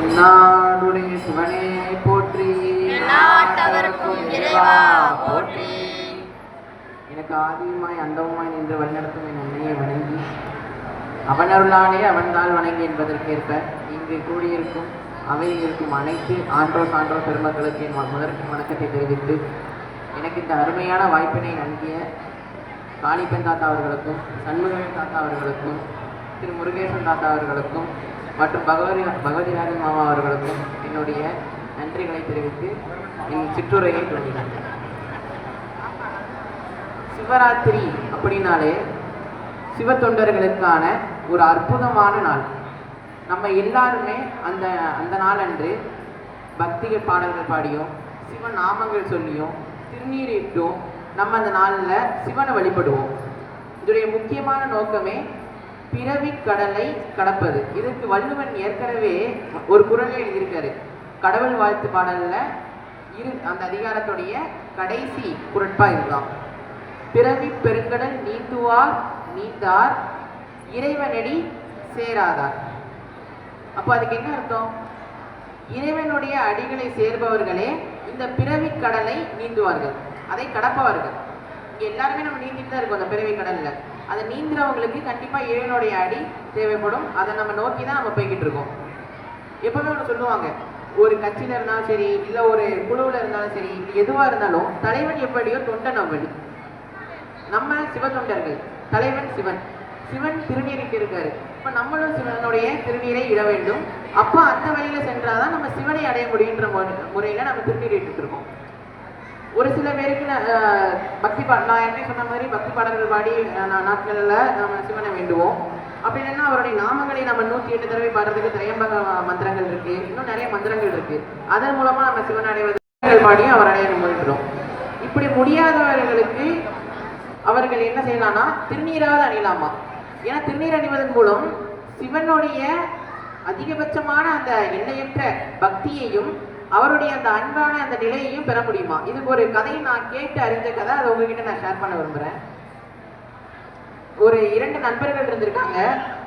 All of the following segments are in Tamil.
என்னாடுடைய சிவனே போற்றி. இறைவா போற்றி. எனக்கு ஆதியுமாய் அந்தவுமாய் நின்று வழிநடத்தும் என் உண்மையை வணங்கி அவனருளாலே அவன்தால் வணங்கி என்பதற்கேற்ப இங்கு கூடியிருக்கும் அவையில் இருக்கும் அனைத்து ஆன்றோர் சான்றோர் பெருமக்களுக்கு என் முதற் வணக்கத்தை தெரிவித்து எனக்கு இந்த அருமையான வாய்ப்பினை நல்கிய காளிப்பெண் தாத்தா அவர்களுக்கும் சண்முகவேல் தாத்தா அவர்களுக்கும் திரு முருகேசன் தாத்தா அவர்களுக்கும் மற்றும் பகவதி பகவதிராஜன் மாமா அவர்களுக்கும் என்னுடைய நன்றிகளை தெரிவித்து என் சிற்றுரையை தொடங்கினேன் சிவராத்திரி அப்படின்னாலே சிவ தொண்டர்களுக்கான ஒரு அற்புதமான நாள். நம்ம எல்லாருமே அந்த அந்த நாளன்று பக்திக பாடல்கள் பாடியும் சிவ நாமங்கள் சொல்லியும் திருநீரிட்டும் நம்ம அந்த நாளில் சிவனை வழிபடுவோம். இதோடைய முக்கியமான நோக்கமே பிறவி கடலை கடப்பது. இதுக்கு வள்ளுவன் ஏற்கனவே ஒரு குரல் எழுதியிருக்காரு. கடவுள் வாழ்த்து பாடல்ல இரு அந்த அதிகாரத்துடைய கடைசி குரட்பா இதுதான். பிறவி பெருங்கடல் நீந்துவார் நீந்தார் இறைவனடி சேராதார். அப்போ அதுக்கு என்ன அர்த்தம்? இறைவனுடைய அடிகளை சேர்பவர்களே இந்த பிறவி கடலை நீந்துவார்கள். அதை கடப்பவர்கள். எல்லாருமே நம்ம நீந்திட்டு தான் இருக்கோம் அந்த பிறவி கடலில். அதை நீந்துறவங்களுக்கு கண்டிப்பாக இறைவனுடைய அடி தேவைப்படும். அதை நம்ம நோக்கி தான் நம்ம போய்கிட்டு இருக்கோம். எப்பவுமே ஒன்று சொல்லுவாங்க ஒரு கட்சியில் இருந்தாலும் சரி இல்லை ஒரு குழுவில் இருந்தாலும் சரி எதுவாக இருந்தாலும் தலைவன் எப்படியோ தொண்டன் அவ்வளி நம்ம சிவ தொண்டர்கள் தலைவன் சிவன். சிவன் திருநீருக்கு இருக்காரு. இப்போ நம்மளும் சிவனுடைய திருநீரை இட வேண்டும். அப்போ அந்த வழியில் சென்றால் தான் நம்ம சிவனை அடைய முடியுன்ற முறை- நம்ம திருநீர் இட்டுட்டு இருக்கோம். ஒரு சில பேருக்கு பக்தி பா நான் என்ன சொன்ன மாதிரி பக்தி பாடல்கள் பாடி நாட்களில் நா- நம்ம சிவனை வேண்டுவோம். அப்படி இல்லைன்னா அவருடைய நாமங்களை நம்ம நூற்றி எட்டு தடவை பாடுறதுக்கு திரையம்பக மந்திரங்கள் இருக்கு. இன்னும் நிறைய மந்திரங்கள் இருக்கு. அதன் மூலமா நம்ம சிவன் அடைவது பாடியும் அவர் அடைய முயன்றோம் இப்படி முடியாதவர்களுக்கு அவர்கள் என்ன செய்யலாம்னா திருநீராவது அணியலாமா? ஏன்னா திருநீர் அணிவதன் மூலம் சிவனுடைய அதிகபட்சமான அந்த எண்ணெயற்ற பக்தியையும் அவருடைய அந்த அன்பான அந்த நிலையையும் பெற முடியுமா? இதுக்கு ஒரு கதையை நான் கேட்டு அறிஞ்ச கதை. அதை உங்ககிட்ட நான் ஷேர் பண்ண விரும்புகிறேன் ஒரு இரண்டு நண்பர்கள் இருந்திருக்காங்க.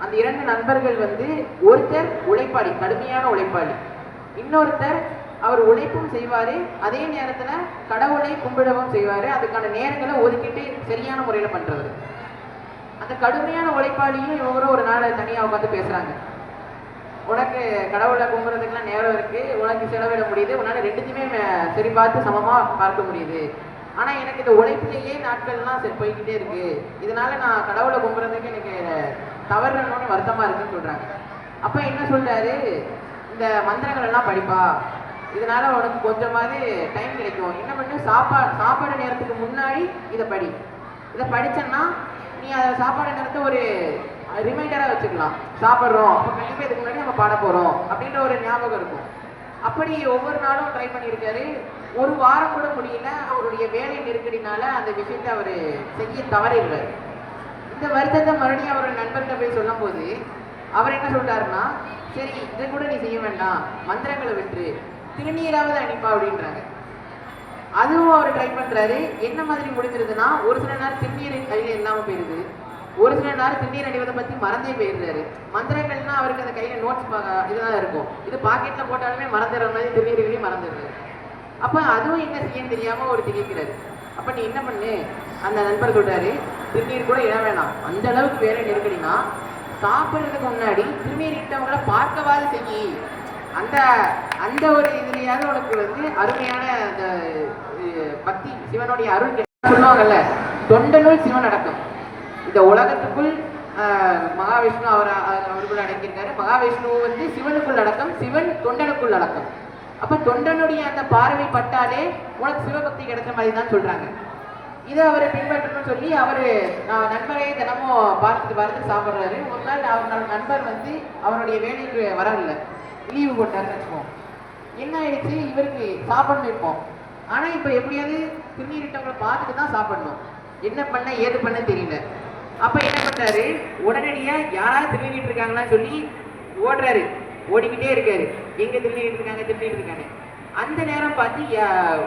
அந்த இரண்டு நண்பர்கள் வந்து ஒருத்தர் உழைப்பாளி கடுமையான உழைப்பாளி. இன்னொருத்தர் அவர் உழைப்பும் செய்வாரு. அதே நேரத்துல கடவுளை கும்பிடவும் செய்வாரு. அதுக்கான நேரங்களை ஒதுக்கிட்டு சரியான முறையில பண்றவர். அந்த கடுமையான உழைப்பாளியும் இவரும் ஒரு நாள் தனியா உட்காந்து பேசுறாங்க. உனக்கு கடவுளை கும்புறதுக்கெல்லாம் நேரம் இருக்கு. உனக்கு செலவிட முடியுது. உன்னால ரெண்டுத்தையுமே சரி பார்த்து சமமா பார்க்க முடியுது. ஆனா எனக்கு இந்த உழைப்பிலேயே நாட்கள்லாம் சரி போய்கிட்டே இருக்கு. இதனால நான் கடவுளை கும்புறதுக்கு எனக்கு தவறணும்னு வருத்தமா இருக்குன்னு சொல்றாங்க. அப்ப என்ன சொல்றாரு? இந்த மந்திரங்கள் எல்லாம் படிப்பா. இதனால உனக்கு கொஞ்சமாவது டைம் கிடைக்கும். என்ன பண்ணு? சாப்பாடு சாப்பாடு நேரத்துக்கு முன்னாடி இதை படி. இதை படிச்சேன்னா நீ அதை சாப்பாடு நேரத்தை ஒரு ரிமைண்டராக வச்சுக்கலாம். சாப்பிட்றோம். அப்போ கண்டிப்பாக இதுக்கு முன்னாடி நம்ம பாட போகிறோம் அப்படின்ற ஒரு ஞாபகம் இருக்கும். அப்படி ஒவ்வொரு நாளும் ட்ரை பண்ணியிருக்காரு. ஒரு வாரம் கூட முடியல. அவருடைய வேலை நெருக்கடினால அந்த விஷயத்தை அவர் செய்ய தவறிடுறாரு. இந்த வருத்தத்தை மறுபடியும் அவரோட நண்பர்கிட்ட போய் சொல்லும்போது அவர் என்ன சொல்றாருன்னா சரி இதை கூட நீ செய்ய வேண்டாம். மந்திரங்களை விட்டு திருநீராவது அனுப்பா அப்படின்றாங்க அதுவும் அவர் ட்ரை பண்றாரு. என்ன மாதிரி முடிஞ்சிருதுன்னா ஒரு சில நேரம் திருநீர் கையில இல்லாம போயிருது. ஒரு சில நேரம் திருநீர் அணிவதை பத்தி மறந்தே போயிடுறாரு. மந்திரங்கள்னா அவருக்கு அந்த கையில நோட்ஸ் இதுதான் இருக்கும். இது பாக்கெட்ல போட்டாலுமே மறந்துடுற மாதிரி திண்ணீர்களையும் மறந்துடுறாரு. அப்ப அதுவும் என்ன செய்யன்னு தெரியாம ஒரு திகைக்கிறாரு. அப்ப நீ என்ன பண்ணு? அந்த நண்பர் சொல்றாரு திருநீர் கூட இட வேணாம். அந்த அளவுக்கு வேலை நெருக்கடினா சாப்பிடுறதுக்கு முன்னாடி திருநீர் இட்டவங்களை பார்க்கவாது செய்யி அந்த அந்த ஒரு இதுலயாவது உனக்கு வந்து அருமையான அந்த பக்தி சிவனுடைய அருள் சொல்லுவாங்கல்ல தொண்டனுள் சிவன் அடக்கம். இந்த உலகத்துக்குள் மகாவிஷ்ணு அவர் அவருக்குள் அடங்கியிருக்காரு. மகாவிஷ்ணு வந்து சிவனுக்குள் அடக்கம் சிவன் தொண்டனுக்குள் அடக்கம். அப்ப தொண்டனுடைய அந்த பார்வை பட்டாலே உனக்கு சிவபக்தி கிடைச்ச மாதிரி தான் சொல்றாங்க. இதை அவரை பின்பற்றணும்னு சொல்லி அவர் நண்பரை தினமும் பார்த்து பார்த்து சாப்பிட்றாரு. ஒரு நாள் அவர் நண்பர் வந்து அவருடைய வேலைக்கு வரவில்லை லீவு போட்டாருன்னு வச்சுக்கோம் என்ன ஆயிடுச்சு இவருக்கு சாப்பிடணும் இருப்போம். ஆனா இப்போ எப்படியாவது திருநீரிட்டவங்களை பார்த்துட்டு தான் சாப்பிடணும். என்ன பண்ண ஏது பண்ண தெரியல. அப்ப என்ன பண்றாரு? உடனடியா யாராவது திருநீட்டு இருக்காங்களான்னு சொல்லி ஓடுறாரு. ஓடிக்கிட்டே இருக்காரு. எங்க திருநீட்டு இருக்காங்க திருநீட்டு இருக்காங்க அந்த நேரம் பார்த்து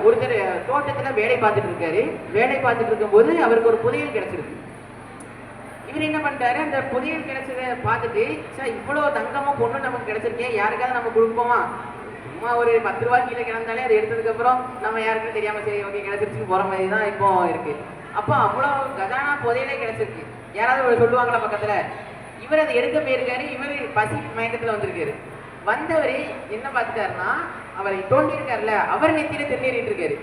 ஒருத்தர் தோட்டத்துல வேலை பார்த்துட்டு இருக்காரு வேலை பார்த்துட்டு இருக்கும்போது அவருக்கு ஒரு புதையல் கிடைச்சிருக்கு. இவர் என்ன பண்ணிட்டாரு அந்த புதையல் கிடைச்சதை பார்த்துட்டு சார் இவ்வளோ தங்கமும் பொண்ணு நமக்கு கிடைச்சிருக்கேன் யாருக்காவது நம்ம கொடுப்போமா சும்மா ஒரு பத்து ரூபா கீழே கிடந்தாலே அதை எடுத்ததுக்கு அப்புறம் நம்ம யாருக்கும் தெரியாம சரி ஓகே கிடைச்சிருச்சு போற மாதிரி தான் இப்போ இருக்கு. அப்போ அவ்வளோ கஜானா புதையிலே கிடைச்சிருக்கு. யாராவது ஒரு சொல்லுவாங்களா பக்கத்துல? இவர் அதை எடுக்க போயிருக்காரு இவர் பசி மயக்கத்துல வந்திருக்காரு. வந்தவர் என்ன பார்த்துட்டாருன்னா அவரை தோண்டி இருக்காருல்ல அவர் நெத்தியில திருநீறிட்டு இருக்காரு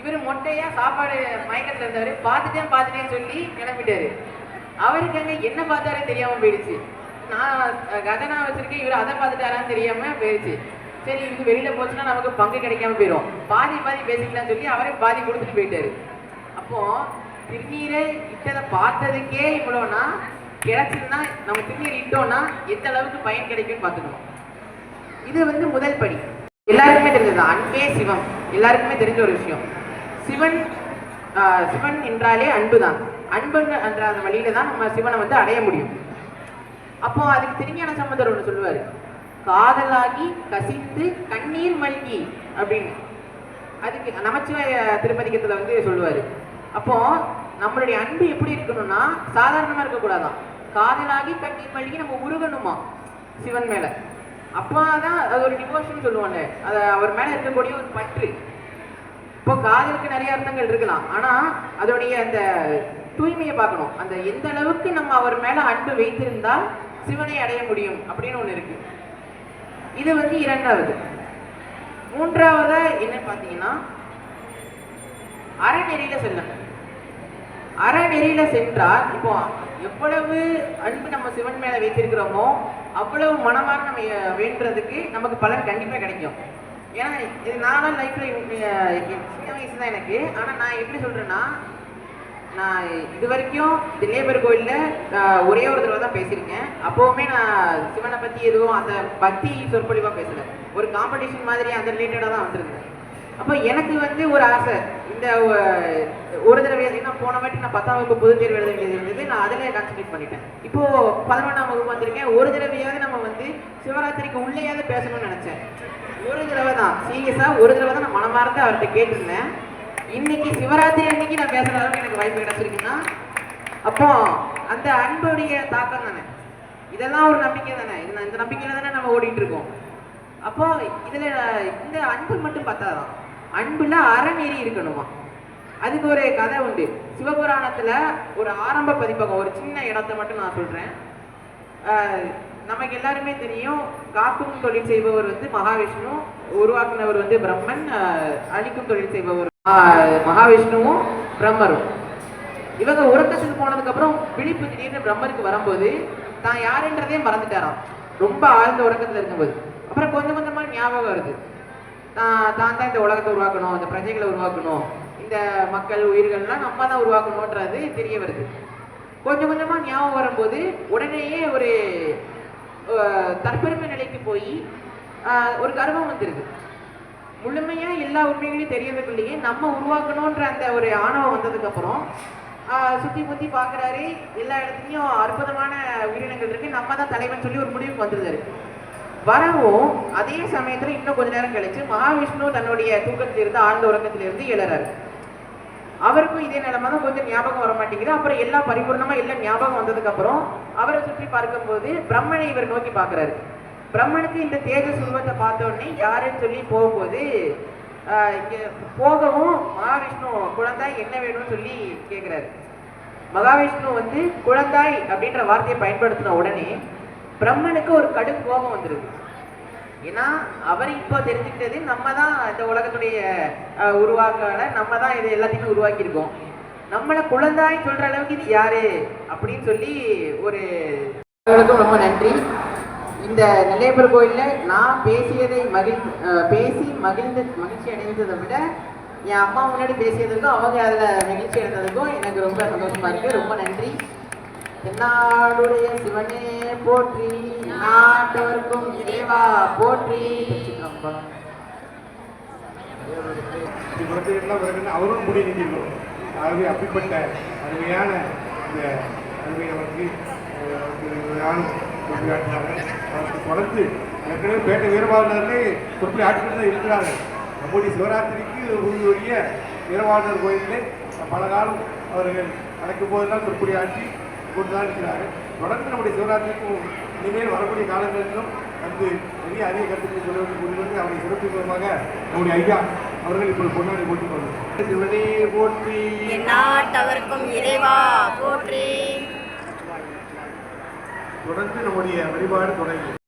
இவர் மொட்டையா சாப்பாடு மயக்கத்துல இருந்தவர் பார்த்துட்டேன் பார்த்துட்டேன்னு சொல்லி கிளம்பிட்டாரு. அவருக்கு அங்க என்ன பார்த்தாரே தெரியாம போயிடுச்சு. நான் கதனா கஜனா வச்சிருக்கேன் இவர் அதை பார்த்துட்டாரான்னு தெரியாம போயிடுச்சு. சரி இது வெளியில போச்சுன்னா நமக்கு பங்கு கிடைக்காம போயிடும் பாதி பாதி பேசிக்கலாம்னு சொல்லி அவரே பாதி கொடுத்துட்டு போயிட்டாரு. அப்போ திருநீரை இட்டதை பார்த்ததுக்கே இவ்வளோனா கிடைச்சதுன்னா நம்ம திருநீர் இட்டோம்னா எந்த அளவுக்கு பயன் கிடைக்கும்னு பார்த்துக்கணும். இது வந்து முதல் படி. எல்லாருக்குமே தெரிஞ்சது அன்பே சிவம். எல்லாருக்குமே தெரிஞ்ச ஒரு விஷயம். சிவன் சிவன் என்றாலே அன்பு தான் அன்பு என்ற அந்த வழியில தான் நம்ம சிவனை வந்து அடைய முடியும். அப்போ அதுக்கு திருஞான சம்பந்தர் ஒன்று சொல்லுவாரு. காதலாகி கசிந்து கண்ணீர் மல்கி அப்படின்னு. அதுக்கு நமச்சிவாய திருப்பதிகத்துல வந்து சொல்லுவாரு. அப்போ நம்மளுடைய அன்பு எப்படி இருக்கணும்னா சாதாரணமா இருக்கக்கூடாதான். காதலாகி கண்ணீர் மல்கி நம்ம உருகணுமா? சிவன் மேல. அப்போதான் அது ஒரு டிவோஷன் சொல்லுவாங்க. அது அவர் மேல இருக்கக்கூடிய ஒரு பற்று. இப்போ காதலுக்கு நிறைய அர்த்தங்கள் இருக்கலாம். ஆனா அதோடைய அந்த தூய்மையை பார்க்கணும். அந்த எந்த அளவுக்கு நம்ம அவர் மேல அன்பு வைத்திருந்தால் சிவனை அடைய முடியும் அப்படின்னு ஒன்று இருக்கு. இது வந்து இரண்டாவது. மூன்றாவதா என்ன பார்த்தீங்கன்னா அறநெறியில செல்லணும் அறநெறியில சென்றால் இப்போ எவ்வளவு அன்பு நம்ம சிவன் மேல வைத்திருக்கிறோமோ அவ்வளவு மனமாக நம்ம வேண்டுறதுக்கு நமக்கு பலன் கண்டிப்பாக கிடைக்கும். ஏன்னா இது நானும் லைஃப்ல சின்ன வயசு தான் எனக்கு. ஆனால் நான் எப்படி சொல்றேன்னா நான் இது வரைக்கும் தில்லையப்பர் கோயிலில் ஒரே ஒரு தடவை தான் பேசியிருக்கேன். அப்போவுமே நான் சிவனை பற்றி எதுவும் அந்த பக்தி சொற்பொழிவாக பேசல. ஒரு காம்படிஷன் மாதிரி அந்த ரிலேட்டடாக தான் வந்திருந்தேன். அப்போ எனக்கு வந்து ஒரு ஆசை. இந்த ஒரு தடவை ஏன்னா போன வாட்டி நான் பத்தாம் வகுப்பு பொதுத் தேர்வு எழுத வேண்டியது இருந்தது. நான் அதில் கான்சன்ட்ரேட் பண்ணிட்டேன். இப்போ பதினொன்றாம் வகுப்பு வந்திருக்கேன். ஒரு தடவையாவது நம்ம வந்து சிவராத்திரிக்கு உள்ளேயாவது பேசணும்னு நினச்சேன். ஒரு தடவை தான். சீரியஸாக ஒரு தடவை தான் நான் மனமார்ந்து அவர்கிட்ட கேட்டிருந்தேன். இன்னைக்கு சிவராத்திரி அன்னைக்கு நான் பேசுற அளவுக்கு எனக்கு வாய்ப்பு கிடைச்சிருக்குன்னா அப்போ அந்த அன்புடைய தாக்கம் தானே? இதெல்லாம் ஒரு நம்பிக்கை தானே? இது இந்த நம்பிக்கையில தானே நம்ம ஓடிட்டு இருக்கோம். அப்போ இதுல இந்த அன்பு மட்டும் பார்த்தாதான் அன்புல அறநெறி இருக்கணுமா? அதுக்கு ஒரு கதை உண்டு. சிவபுராணத்துல ஒரு ஆரம்ப பதிப்பகம் ஒரு சின்ன இடத்த மட்டும் நான் சொல்றேன். நமக்கு எல்லாருமே தெரியும் காக்கும் தொழில் செய்பவர் வந்து மகாவிஷ்ணு உருவாக்குனவர் வந்து பிரம்மன் அழிக்கும் தொழில் செய்பவர் மகாவிஷ்ணுவும் பிரம்மரும். இவங்க உறக்கத்துக்கு போனதுக்கப்புறம் விழிப்பு திடீர்னு பிரம்மருக்கு வரும்போது தான் யாருன்றதே மறந்துட்டாராம். ரொம்ப ஆழ்ந்த உறக்கத்தில் இருக்கும்போது. அப்புறம் கொஞ்சம் கொஞ்சமா ஞாபகம் வருது. தான் தான் தான் இந்த உலகத்தை உருவாக்கணும் இந்த பிரஜைகளை உருவாக்கணும் இந்த மக்கள் உயிர்கள்லாம் நம்ம தான் உருவாக்கணுன்றது தெரிய வருது. கொஞ்சம் கொஞ்சமா ஞாபகம் வரும்போது உடனேயே ஒரு தற்பெருமை நிலைக்கு போய் ஒரு கர்வம் வந்துருது. முழுமையா எல்லா உண்மைகளையும் தெரியவில்லையே நம்ம உருவாக்கணுன்ற அந்த ஒரு ஆணவம் வந்ததுக்கு அப்புறம் சுத்தி முத்தி பாக்குறாரு எல்லா இடத்துலயும் அற்புதமான உயிரினங்கள் இருக்கு. நம்ம தான் தலைவன் சொல்லி ஒரு முடிவுக்கு வந்துருந்தாரு. வரவும் அதே சமயத்துல இன்னும் கொஞ்ச நேரம் கழிச்சு மகாவிஷ்ணு தன்னுடைய தூக்கத்திலிருந்து ஆழ்ந்த உறக்கத்திலிருந்து எழறாரு. அவருக்கும் இதே நிலைமை தான் கொஞ்சம் ஞாபகம் வர மாட்டேங்குது. அப்புறம் எல்லாம் பரிபூர்ணமா எல்லாம் ஞாபகம் வந்ததுக்கு அப்புறம் அவரை சுற்றி பார்க்கும்போது பிரம்மனை இவர் நோக்கி பாக்குறாரு பிரம்மனுக்கு இந்த தேஜஸ் உருவத்தை பார்த்த உடனே யாருன்னு சொல்லி போகும்போது போகவும் மகாவிஷ்ணு குழந்தாய் என்ன வேணும்னு சொல்லி கேட்கிறாரு மகாவிஷ்ணு வந்து குழந்தாய் அப்படின்ற வார்த்தையை பயன்படுத்தின உடனே பிரம்மனுக்கு ஒரு கடும் கோபம் வந்துருது. ஏன்னா அவர் இப்போ தெரிஞ்சுக்கிட்டது நம்ம தான் இந்த உலகத்துடைய உருவாக்கல நம்ம தான் இது எல்லாத்தையுமே உருவாக்கியிருக்கோம். நம்மளை குழந்தாய் சொல்ற அளவுக்கு இது யாரு? அப்படின்னு சொல்லி ஒரு ரொம்ப நன்றி. இந்த நெல்லையப்பர் கோயிலில் நான் பேசியதை மகிழ் பேசி மகிழ்ந்து மகிழ்ச்சி அடைந்ததை விட என் அம்மா முன்னாடி பேசியதுக்கும் அவங்க அதில் மகிழ்ச்சி அடைந்ததுக்கும் எனக்கு ரொம்ப சந்தோஷமாக இருக்குது ரொம்ப நன்றி. என்னாளுடைய சிவனே போற்றி நாட்டவர்க்கும் இறைவா போற்றி. அவரும் முடி நீங்கிருக்கும் ஆகவே அப்படிப்பட்ட அருமையான இந்த அருமையை அவருக்கு தொடர்ந்து ஏற்கனவே பேட்டை வீரபாலனர்லே குறிப்பிட்ட ஆட்கள் தான் இருக்கிறார்கள் நம்முடைய சிவராத்திரிக்கு உரிய வீரபாலனர் கோயிலே பல காலம் அவர்கள் அழைக்கும் போதெல்லாம் குறிப்பிடி ஆட்சி கொண்டு தான் இருக்கிறார் தொடர்ந்து நம்முடைய சிவராத்திரிக்கும் இனிமேல் வரக்கூடிய காலங்களிலும் வந்து பெரிய அரிய கருத்துக்களை சொல்ல வேண்டும் கொண்டு அவரை சிறப்பு விதமாக நம்முடைய ஐயா அவர்கள் இப்பொழுது பொன்னாடி போட்டுக் கொள்ளும் சிவனே போற்றி எந்நாட்டவர்க்கும் இறைவா போற்றி. தொடர்ந்து நம்முடைய வழிபாடு தொடங்கி